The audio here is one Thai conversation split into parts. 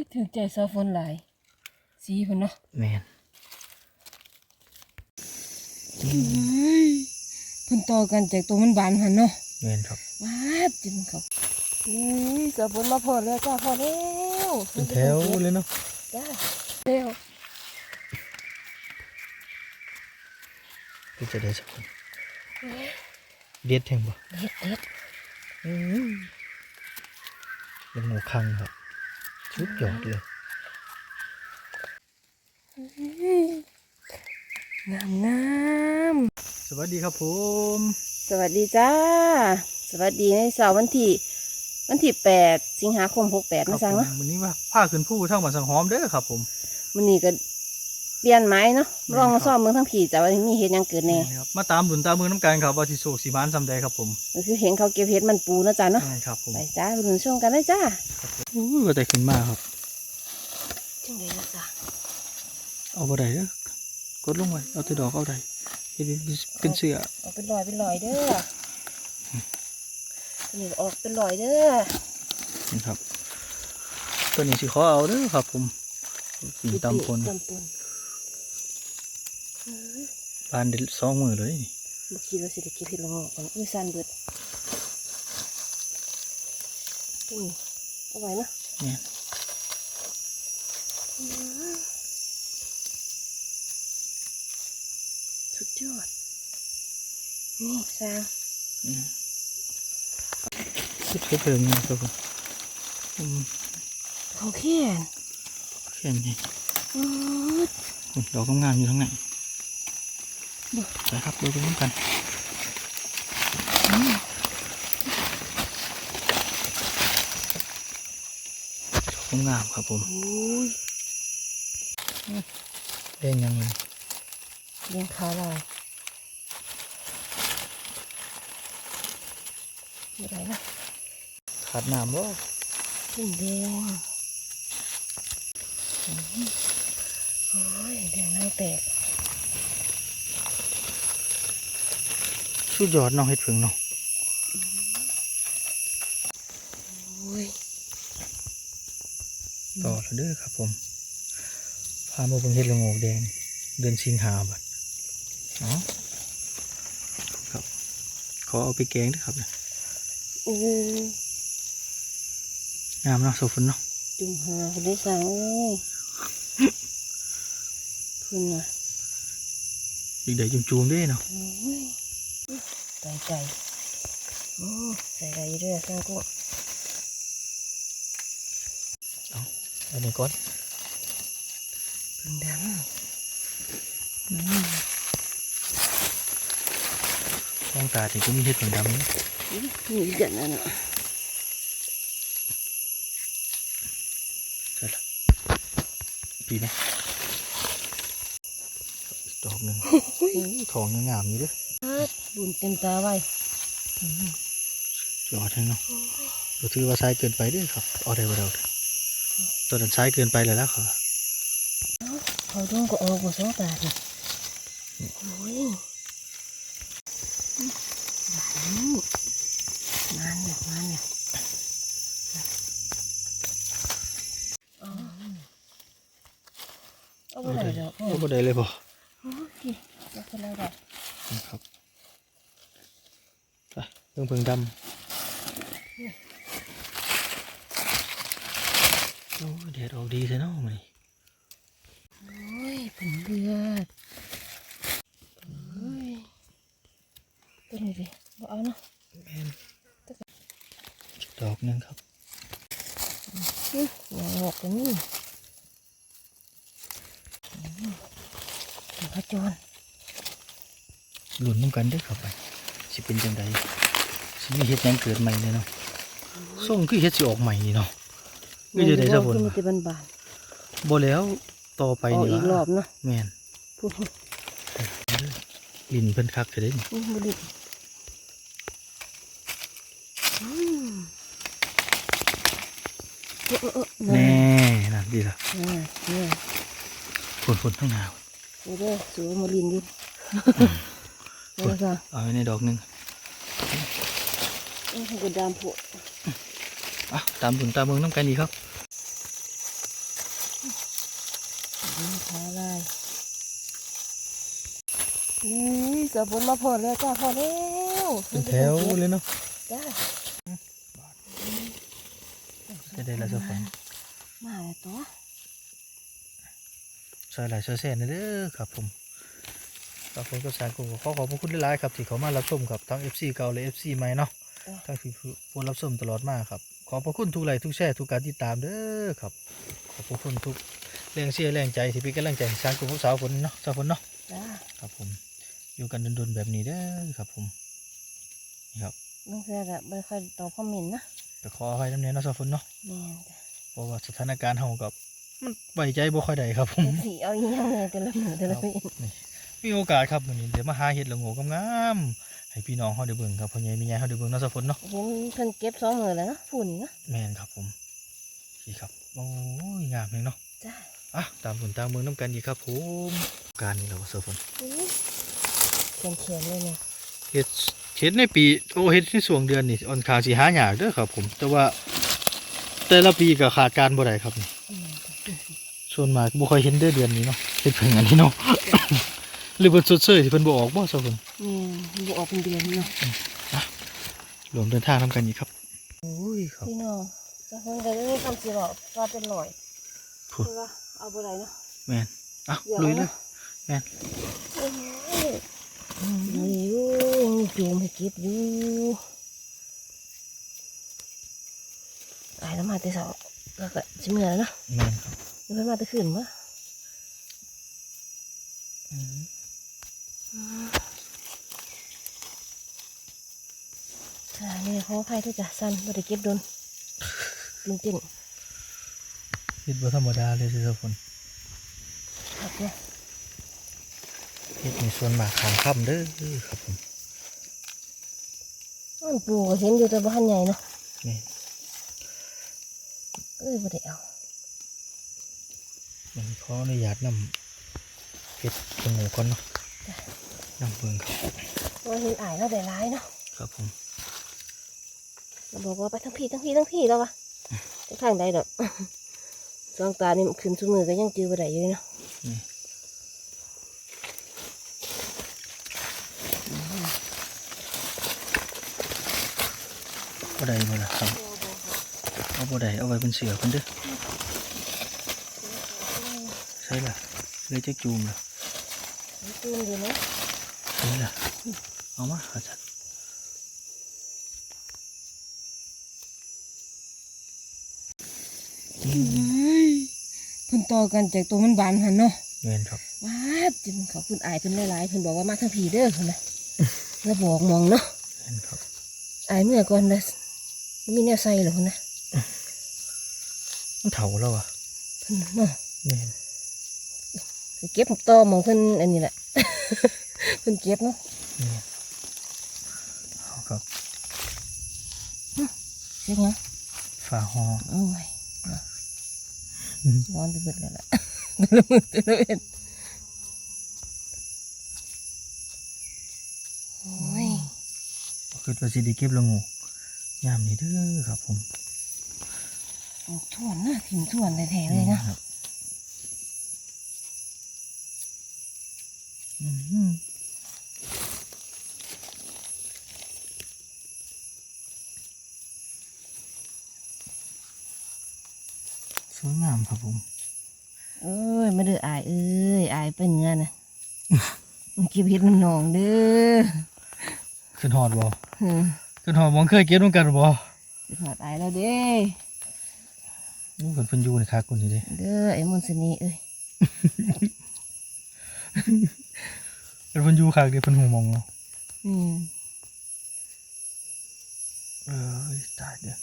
ยถึงใจซอฝนหลาย สีพุ่นเนาะแมนเฮ้ยเพิ่นต่อกันจากตัวมันบานหันเนาะแมนครับมาดจิ้มเขานี่ซอฝนมาพอแล้วจ้าพอแล้วเป็นแถวเลยเนาะจ้าเร็วเป็นจะได้สักคนเด็ดแทงบ่เด็ดเด็ดเป็นหมูคังครับ ชุดยอดเลยงามงามสวัสดีครับผม สวัสดีจ้า สวัสดีในเสาร์วันที่วันที่แปดสิงหาคมหกแปดครันะบจังผมเนาะวันนี้ว่าผ้าขึ้นผู้เท่ามาสังหอมเด้อครับผมมันนี่ก็ เปลี่ยนไม้เนาะแม่นลองมาครับซ่อมเมืองทั้งผีจ้าว่ามีเหตุหยังเกิดแน่ครับมาตามดุนตามมือน้ำกันครับว่าสิโศกสีมานซำใดครับผมก็คือเห็นเขาเก็บเห็ดมันปูนะจ้าเนาะใช่ครับผมไปจ้าไปดูช่วงกันเลยจ้าอู้ยว่าแต่ขึ้นมาครับจังเลยนะจ้าเอาบ่ได้เด้อกดลงไว้เอาแต่ดอกเอาได้เฮ็ดเป็นเป็นเสื้อเอาเป็นรอยเป็นรอยเด้อนี่ออกเป็นรอยเด้อนะครับตัวนี้สิขอเอาเด้อครับผมปีตำพลตำปน บานเด็ดสองมือเลยบ่คิดว่าสิได้เก็บเห็ดละโงอกก่อนอุ้ยซันเบิดนี่เอาไว้เนาะเนี่ยสุดยอด นี่สร้างคิดเพิ่มนะครับผมอืมของเขียนแค่นี้อืดอุ๊ยดอกงามๆอยู่ข้างใน ไปครับดูไปน้ำกันดอกงามครับผมโอ้ยเล่นยังเลยเลี้ยงขาลายอะไรนะขาดน้ำบ่ขึ้นแดงอืมโอ้ยแดงน้ำแตก ชุดยอดเน้องเฮ็ดผึ่งเนาะโอ้ยต่อแล้วเด้อครับผมพามาเบิ่งเฮ็ดละโงกแดง เดือนสิงหาบัดเนาะครับ ขอเอาไปแกงด้วยครับเนี่ยโอ้ยงามเนาะโซฟุนเนาะจุ่มหาคนได้สั่งเอ้ยคุณน่ะอีกเดี๋ยวจุ่มๆด้วยเนาะโอ้ย ใจใจโอ้ใส่ไรเรื่อยสร้างกุ้งอันนี้ก่อนเพิ่งดังท้องตาที่ก็มีเห็ดผึ่งดำนี่นี่เด่นนั่นน่ะใช่ละปีไหมอีกดอกหนึ่งทองยังงามอยู่เด้อ บุญเต็มตาไว้จอดให้เนาะดูถือว่าซ้ายเกินไปเด้วยครับเอาได้บ่ได้เอาได้ตัวนั้นซ้ายเกินไปเลยแล้วครับเขาดวงก็ออกมาสองตาเนี่ยโอ้ยหลานนี่งานเนี่ยงานเนี่ยอ๋อเอาไปไหนดอกเอาบ่ได้เลยบ่ โอ้ยเอาไปแล้วดอก ครับไปเพิ่งเพิ่งดำโอ้ยแดดออกดีเลยเนาะมันนี่ โอ้ยผงเลือดโอ้ยตัวนี้ดิบ่เอาเนาะ แม่นดอกหนึงครับ นี่หัวงอกตรงนี้พระจร หลุนน้ำกันเด้อครับไปสิเป็นจังไดสิมีเฮ็ดห ยังเกิดใหม่เลยเนาะส่งคือเฮ็ดสิออกใหม่นี่เนาะคือจะได้ซะบ่นมันวะจะบานบานบ่แล้วต่อไปๆเอานี่อีกรอบเนาะแม่นพูดลินเพิ่นคักจะได้นี่นี่บุริอืมเออเออเออแน่นั่นดีละน่ะเนี่ยฝนฝนทั้งหนาวเดี๋ยวเด้อสวยมาลินดิเดี๋ยวจ้ะเอาไว้ในดอกหนึงเอ้ย กระดามโผล่อะตามบุญตามเมืองน้ำกันดีครับนี่ขาลายนี่สะบนมาพอแล้วจ้าพอแล้วเป็นแถวเลยเนาะจ้าจะได้ละเจ้าฝนมาแล้วตัวใส่หลายเสื้อแสนเด้อครับผมครับผมกับสารกูขอขอบพระคุณหลายๆครับที่เขามารับชมครับทั้ง FC เก่าและ FC ใหม่เนาะ ทั้งที่ผู้รับชมตลอดมาครับ ขอบพระคุณทุกไลค์ทุกแชร์ทุกการติดตามเด้อครับ ขอบพระคุณทุกแรงเชียร์แรงใจที่เป็นกำลังใจให้สารกูพวกสาวฝนเนาะสาวฝนเนาะจ้าครับผมอยู่กันดนๆแบบนี้เด้อครับผมนี่ครับน้องเสือก็ไม่ค่อยตอบคอมเมนต์นะจะขออภัยน้ำเนี้ยเนาะสาวฝนเนาะแม่นจ้ะเพราะว่าสถานการณ์เฮากับมันไว้ใจบ่ค่อยได้ครับผมสีเอาอีหยังเลยแต่ละมือแต่ละเวนมีโอกาสครับวันนี้เดี๋ยวมาหาเห็ดละโงกงามๆ ให้พี่น้องเขาได้เบิ่งครับพ่อใหญ่แม่ใหญ่เขาได้เบิ่งเนาะสะฝนเนาะเห็นเพิ่นเก็บสองมือแล้วเนาะฝุ่นเนาะแม่นครับผมนี่ครับโอ้ยงามเลยเนาะจ้าอะตามผลตามเมืองน้ำกันดีครับผมการนี่เราสะฝนเขียนเขียนๆเลยเนี่ยเห็ดเห็ดในปีโอ้เห็ดในช่วงเดือนนี่อ่อนคางสีหายากเด้อครับ ผม แต่ว่า แต่ละปีก็ขาดการบ่ได้ครับนี่อืมจ้ะส่วนมากบ่ค่อยเห็นเด้อเดือนนี้เนาะเห็ดเพิ่งอันนี้เนาะ หรือเพิ่นสดเสยที่เพิ่นบ่ออกบ่สะฝนแม่นบ่ออกเป็นเดือนเนาะรวมเดินทางนํกันอีกครับโอ้ยครับพี่น้องจะเพิ่นก็ได้คำสิบอกว่าเป็นลอยพูดเพราะว่าเอาบ่ได้เนาะแม่นอะเดี๋ยวลุยเลยนะแม่นโอ้ยนี่อยู่มีจูมให้เก็บอยู่ตายแล้วมาแต่เช้าแล้วก็สิเมื่อแล้วเนาะแม่นครับเพิ่นมาแต่คืนบ่อืม อ่านี่ ขออภัยด้วยจ้ะสั้นบ่ได้เก็บโดนตื่นเต้นเฮ็ดบ่ธรรมดาเลยสิทุกคนครับเนี่ยเฮ็ดในส่วนมากขางค่ำเด้อครับผมมันปูก็เห็นอยู่แต่บ่ทันใหญ่เนาะนี่เอ้ยบ่ได้เอามันขออนุญาตนำเฮ็ดจมูกก่อนเนาะนำเบิ่งครับว่าเห็นอายแล้วได้ร้ายเนาะครับผมเรา บอกว่าไปทั้งพี่ทั้งพี่ทั้งพี่แล้ววะจะทางใดดอกสองตานี่มันขึ้นทุกมือก็ยังจือบ่ได้อยู่เลยเนาะนี่บ่ได้บ่ล่ะครับเอาบ่ได้เอาไว้เป็นเสือเพิ่นเด้อใช่ล่ะเลยจะจูมล่ะตื่นอยู่เนาะใช่ล่ะเอามาอาจารย์ เพิ่นต่อกันจากตัวมันบานหันเนาะแม่นครับว้าบจิมขอบคุณอายเพิ่นหลายๆเพิ่นบอกว่ามาทั้งพี่เด้อเพิ่นน่ะแล้วบอกมองเนาะแม่นครับอายเมื่อก่อนนะมันมีแนวใส่เหรอพุ่นนะมันเฒ่าแล้วอะเพิ่นเนาะแม่นไปเก็บผักตอมองเพิ่นอันนี้แหละเพิ่นเก็บเนาะแม่นเอาครับเสียงหยังฝาห่อโอ้ย อืมนอนไปเบิดแล้วล่ะแต่ละมือแต่ละเอ็นโอ้ยคือว่าสิได้เก็บละงูยามนี้เด้อครับผม ออกท่วนนะถิ่มท่วนแท้ๆเลยนะครับ สวยงามครับผมเอ้ยมาเด้ออายเอ้ยอายเป็นเงินนะมันเก็บเห็ดมันหนองเด้อขึ้นหอดบ่เออขึ้นหอดมองเคยเก็บน้ำกันบ่สิถอดอายแล้วเด้นี่เพิ่นเพิ่นอยู่ในคักคนนี้เด้เด้อไอ้มนต์สนีเอ้ยเพิ่นอยู่คักเด้เพิ่นหูมองเนาะอืมเอ้ยตายเด้อ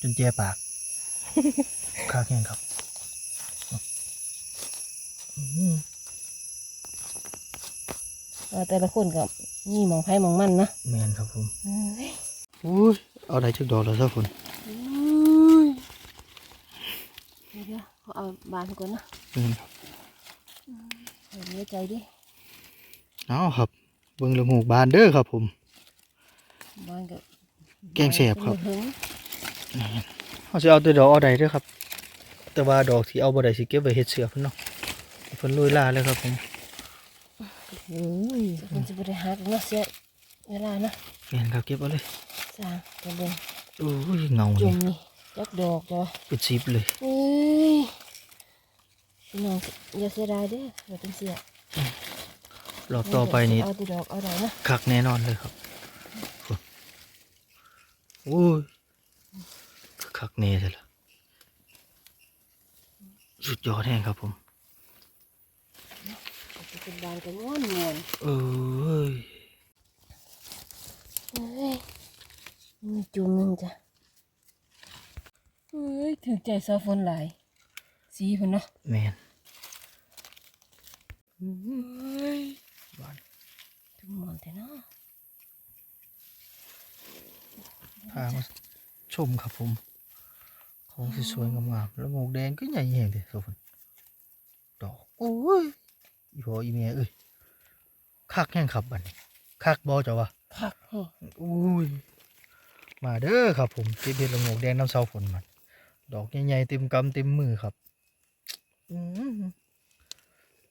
จนแจปาก คักแห้งครับอืมว่าแต่ละคนก็มีหมองไผ่หมองมันนะแมนครับผมเอ้ยอุ้ยเอาได้จักดอกแล้วซะคุณอุ้ยเดี๋ยวเดี๋ยวเขาเอาบานก่อนนะแมนครับเดี๋ยวเลี้ยใจดิเอาครับเบิ่งละงูกบานเด้อครับผม บานก็แกงแสบครับ เพิ่งเขาจะเอาแต่ดอกเอาใดเด้อครับ แต่ว่าดอกที่เอาบ่ได้สิเก็บไว้เฮ็ดเสือเพิ่นเนาะเพิ่นลุยล่าเลยครับผมอุ้ยมันจะบริหารเนาะเสียเวลาเนาะแม่นครับเก็บเอาเลยสร้างกระเบื้องโอ้ยเงาจุ่นี่มนี่ยักดอกจ้ะเป็นสิบเลยเอ้ยพี่น้องอย่าเสียดายเด้อเราเป็นเสียรอบต่อไปนี่เอาแตีดอกเอาได้นะคักแน่นอนเลยครับโอ้ย คักแน่ใช่ละสุดยอดแห้งครับผมจะเป็นบานกันม้วนมวนเอ้ยเอ้ยมีจุ่มหนึงจ้ะเอ้ยถือใจซอฝนหลาย สีเพิ่นเนาะแมนเอ้ยบ้านจุ่มมวนแต่เนาะพามาชมครับผม ของสวยๆงามๆแล้วงอกแดงก็ใหญ่แห้งเลยครับผมดอกโอ้ยอีพออีเมียเอ้ยคักแห้งครับบัดนี้คักบอจ้ะวะคักแฮะอุ้ยมาเด้อครับผมเก็บเห็ดละโงกแดงน้ำเสาฝนมันดอกใหญ่ๆเต็มกำเต็มมือครับอื้อหือ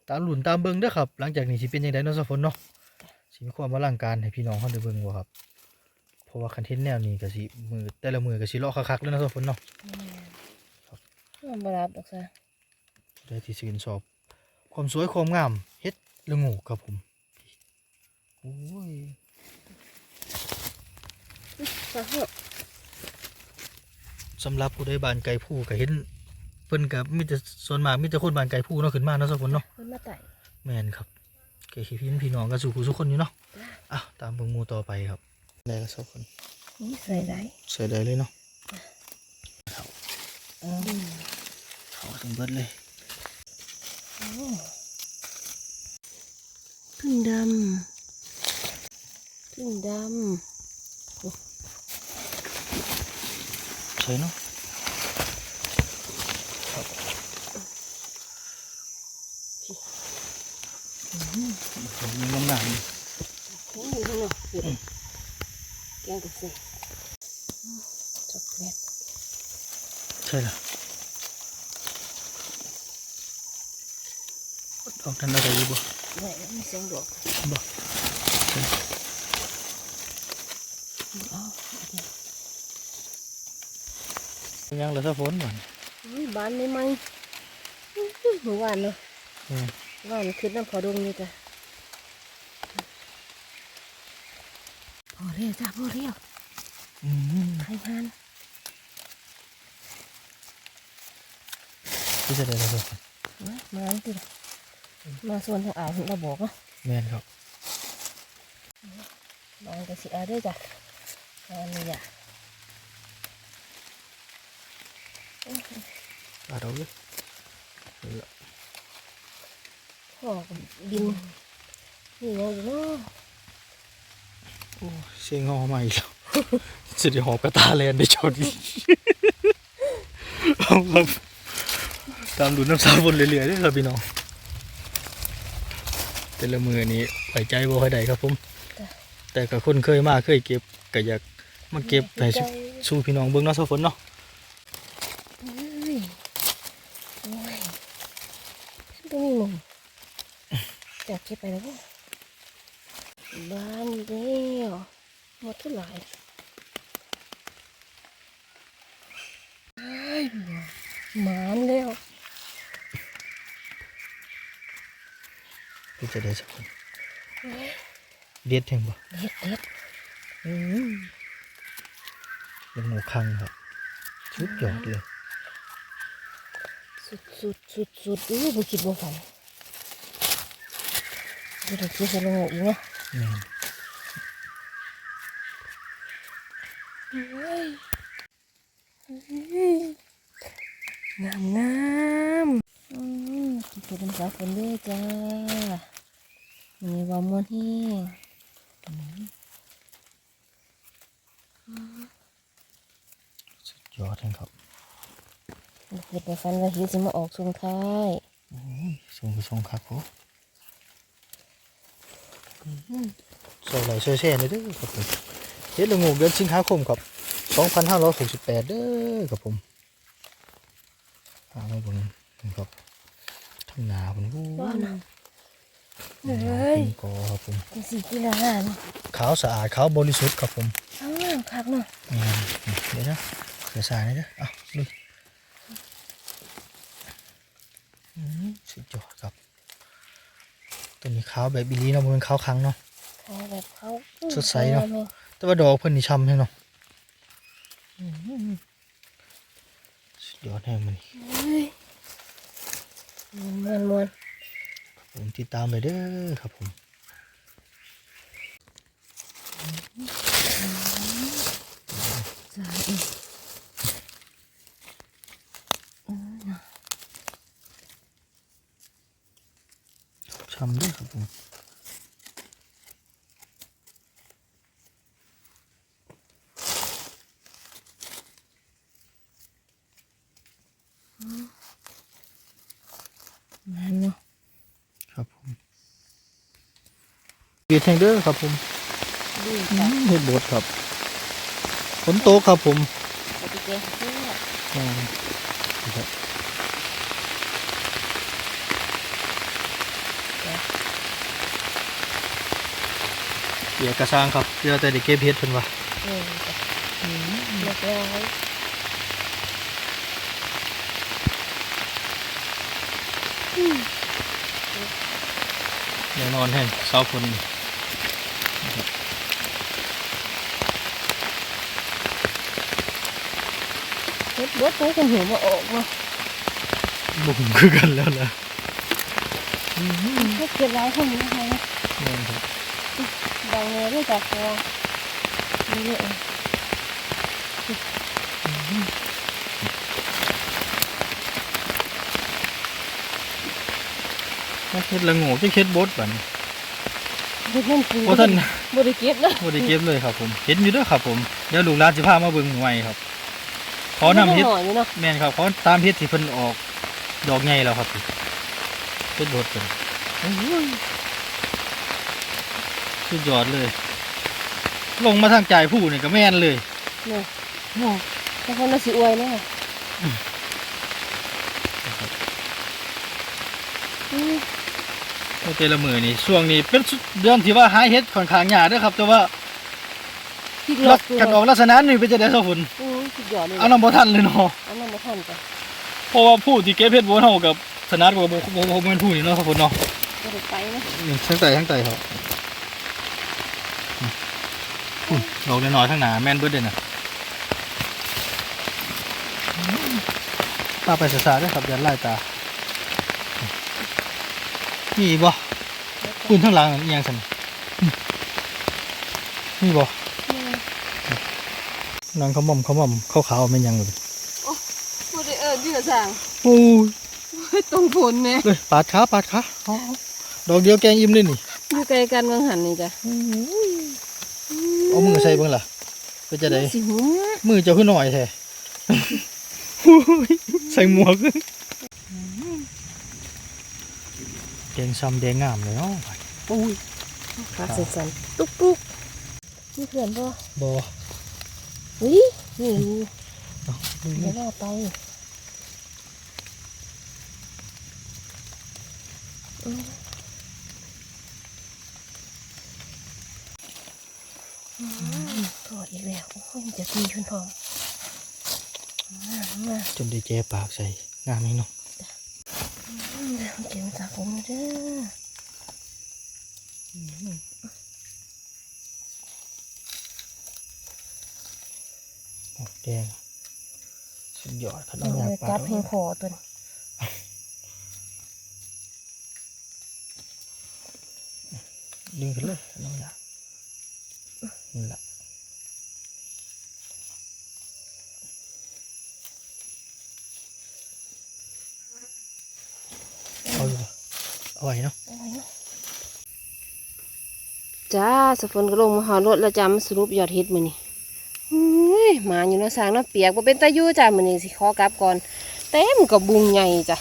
ตามหลุนตามเบิงเด้อครับ หลังจากนี้สิเป็นยังไงน้ำเสาฝนเนาะสิมีความอลังการให้พี่น้องเขาได้เบิ่งบ่ครับ เพราะว่าคันเทนต์แนวนี้ก็สิมือแต่ละมือก็สิเลาะคักๆแล้วนะเสาฝนเนาะมันบรับดอกซะได้ที่สินสอบ ความสวยความงามเฮ็ดละโงกครับผมโอ้ยซะเถอะสำหรับผู้ใดบานไก่ผู้ก็เห็นเพิ่นกับมีแต่ส่วนมากมีแต่คนบานไก่ผู้เนาะขึ้นมาเนาะสักคนเนาะเพิ่นมาไต่แม่นครับเกขี้พี่พี่น้องกันสู่ผู้ทุกคนอยู่เนาะอะตามเบิ่งหมูต่อไปครับ ได้แล้วสักคนนี่ใส่ได้ใส่ได้เลยเนาะอืมเข้าถึงเบิดเลยพึ่งดำพึ่งดใส่เนาะครับผมมีน้ำหนักำนี่ นี่เนาะเห็ดแกงกระเสกช็อกโกแลตใช่ละออกทันอะไรอยู่บ่ไหนมีเสียงดอกบ่เอาเอาดิยังเหลือสักฝนบ่อุ้ยบานไม่ไหมอื้อเมื่อวานเนาะอืมเมื่อวานขึ้นน้ำพอดงนี่จ้ะพอ เรียวจ้ะพอเรียวอืมไข่หันที่จะได้แล้วสักฝนมามาอันติมาส่วนทางอ่าวเราบอกเนาะแม่นครับบางก็สิเอาด้วยจ้ะอันนี้จ้ะปาดเอาเลยนี่ละพ่อก็บินนี่ยังอยู่เนาะ โอ้เสียงหอมาอีกแล้วจะได้หอบกระตาแลนได้เจ้าดีเอาครับตามดูน้ำสาบนเรื่อยๆเด้วยครับพี่น้อง แต่ละมือนี้ไหวใจบ่ค่อยได้ครับผม แต่กับคนเคยมาเคยเก็บก็อยากมาเก็บให้สู้สู้พี่น้องเบิ่งเนาะสฝนเนาะเฮ้ยโอ้ยฉันก็มีมุมจับเก็บไปแล้ว บ่บ้านอีกแล้วหมดเท่าไหร่เฮ้ยหมานแล้วพี่จะได้สฝนเฮ้ยเด็ดแห่งบ่เด็ดเด็ดอืมเป็นหมูคังครับชุดยอดเลย สุดสุดสุดสุดอู้บ่คิดบ่ฝันเดี๋ยวเราจะใส่ลงอีกเนาะแม่นเฮ้ย งามงามอืมกินเป็นสาวฝนด้วยจ้ามีวามวนที่สุดยอดแห่งครับเห็ดในฟันว่าหิวสิมาออกช่วงท้ายโอ้ยส่งคือส่งคั กโอ้ใส่ไหลช่วยแช่เลยเด้อครับผมเฮ็ดละโงูเดือนสิงหาคมครับ2568เด้อครับผมพามาเบิ่งครับทั้งหนาผมวู้ว่านะหนาเฮ้ยเป็นกอครับผมเป็นสีกีฬาเนาะขาวสะอาดขาวบริสุทธิ์ครับผมเอางามคักเนาะอืมเดี๋ยวนะเดี๋ยวสายนะเด้อเอาลุยอืมสุดยอดครับ ตัวนี้ขาวแบบบิลีเนาะมันเป็นขาวคังเนาะเขาแบบเขาสดใสเนาะแต่ว่าดอกเพิ่นนี่ช้ำใช่เนาะอืมสุดยอดแน่มันเฮ้ยมวนมวนผมติดตามไปเด้อครับผมๆสาอีกอืมเนาะ ช้ำเด้วยครับ ผมนั่นเนาะครับผมเบียดแทงเด้อครับผมดีอืจ้ะมเฮ็ดบดครับฝนตกครับผม ปฏิเกณฑ์เพื่ออืมนี่ครับ เบียดกระซังครับเดี๋ยวแต่ได้เก็บเฮ็ดเพิ่นว่าเออจ้ะเรียบร้อยแน่นอนแห้งเสาฝนเฮ็ดบดตัวกันหัวมาออกเนาะบุ่มคือกันแล้วล่ะเฮ็ดเก็บไว้ให้มันให้แม่นครับ บางเนื้อด้วยจากตัวนี่เองมาเฮ็ดละโง่จะเฮ็ดบดบัดนี้เฮ็ดนั่นคือบ่ทันบ่ได้เก็บนะบ่ได้เก็บเลยครับผมเห็นอยู่เด้อครับผมเดี๋ยวลูกหลานสิพามาเบิ่งไว้ครับขอนำเฮ็ดหน่อยอยู่เนาะแม่นครับขอตามเฮ็ดที่เพิ่นออก ดอกใหญ่แล้วครับเฮ็ดบดเพิ่นโอ้ย สุดยอดเลย ลงมาทางจ่ายผู้นี่ก็แม่นเลยนี่โอ้แต่คนน่ะสิอวยแน่อืมโอเคละมื้อนี่ช่วงนี้เป็นเดือนที่ว่าหาเฮ็ดค่อนข้างยากเด้อครับ แต่ว่าคิดหลลัอกกตัวกันออกลักษณะนี้เป็นจังได๋ครับคุณอือสุดยอดเลยเอานำบ่ทันเลยเนาะอันนั้นบ่ทันจ้ะเพราะว่าผู้ที่เก็บเฮ็ดบ่เฮากับสนัดบ่บ่บ่บ่แม่นผู้นี่เนาะครับคุณเนาะบ่ได้ไปนะนี่ทั้งไตทั้งไตครับอุ้ย ดอกน้อยๆข้างหน้าแม่นเบิดเลยนะตาไปสาๆด้วยครับยันไล่ตา นี่บ่ปืนข้างหลังอีหยังสั่นนี่บ่นางขมอมขมอมขาวๆแม่นหยังเลยบ่ได้เอิ้นที่ละสั่งโอ้ยต้องผลแน่เลยปาดขาปาดขาเอาๆดอกเดียวแกงอิ่มเลยนี่อยู่ไกลกันวังหันนี่จ้ะ เอามือใส่เบิ่งล่ะเป็นจะได้สิหัวมือเจ้าขึ้นหน่อยแท้โอ้ยใส่หมวกแดงซ้ำแดงงามเลยเนาะอุ้ยขาสั่นๆตุ๊กๆมีเพื่อนบ่บออุ้ยนี่เอาดูเดี๋ยนี่วเราไปอืมอืมถอดอีก แล้วโอ้ยจะตีขึ้นทองมามาจนได้เจ๊ปากใส่งามนี่เนาะอืมเดี๋ยวเก็บมาจากผมเด้อโอ้แดงสุดยอดขนาเอาดไปยากปาจักบเพลงคอตัวนี้ดึงขึ้นเลยน้องอยากนี่แหละเอาอยู่บ่ เอาไว้เนาะเอาไว้เนาะจ้าสฝนก็ลงมาหารถแล้วจ้ามาสรุปยอดเฮ็ดมื้อนี้อุ้ยมาอยู่เนาะสร้างเนาะเปียกบ่เป็นตาอยู่จ้ามื้อนี้สิขอกลับก่อนเต็มกับบุงใหญ่จ้ะ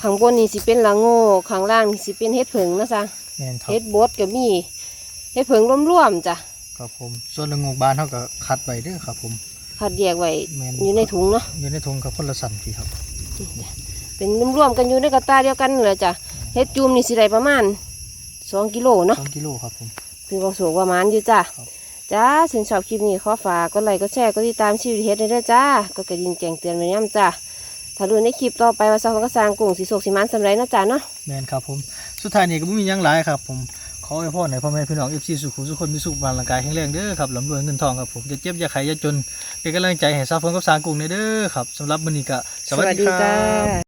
ข้างบนนี่สิเป็นละโง่ข้างล่างนี่สิเป็นเฮ็ดผึ่งเนาะจ้าแม่นครับเฮ็ดบดก็มีเฮ็ดผึ่งร่วมๆจ้ะครับผมส่วนละงกบานเท่ากับคัดไว้เด้อครับผมคัดแยกไว้แม่นอยู่ในถุงเนาะอยู่ในถุงกับคนละสันพี่ครับนี่จ้ะเป็นร่วมๆกันอยู่ในกระตาเดียวกันเลยจ้ะ เฮ็ดจูมนี่สิได้ประมาณสองกิโลเนาะสองกิโลครับผมคือว่าสูงประมาณอยู่จ้ะครับจ้าสินชอบคลิปนี้ขอฝากกดไลค์กดแชร์กดติดตามชีวิตเฮ็ดได้เด้อจ้ากดกระดิ่งแจ้งเตือนไว้ย้ำจ้าถ้ารู้ในคลิปต่อไปว่าสาวของกระสร้างกุ้งสีโศกสีมันสำไรนะจ้าเนาะแมนครับผมสุดท้ายนี่ก็บ่มีหยังหลายครับผมขอให้พ่อในพ่อแม่พี่น้อง FC สุขุมสุขคนมีสุขภาพร่างกายแข็งแรงเด้อครับลำรวยเงินทองครับผมจะเจ็บอย่าไข้อย่าจนเป็นกำลังใจให้ซาฟงกับสร้างกุ้งเด้อครับสำหรับมื้อนี้ก็สวัสดีครับจ้า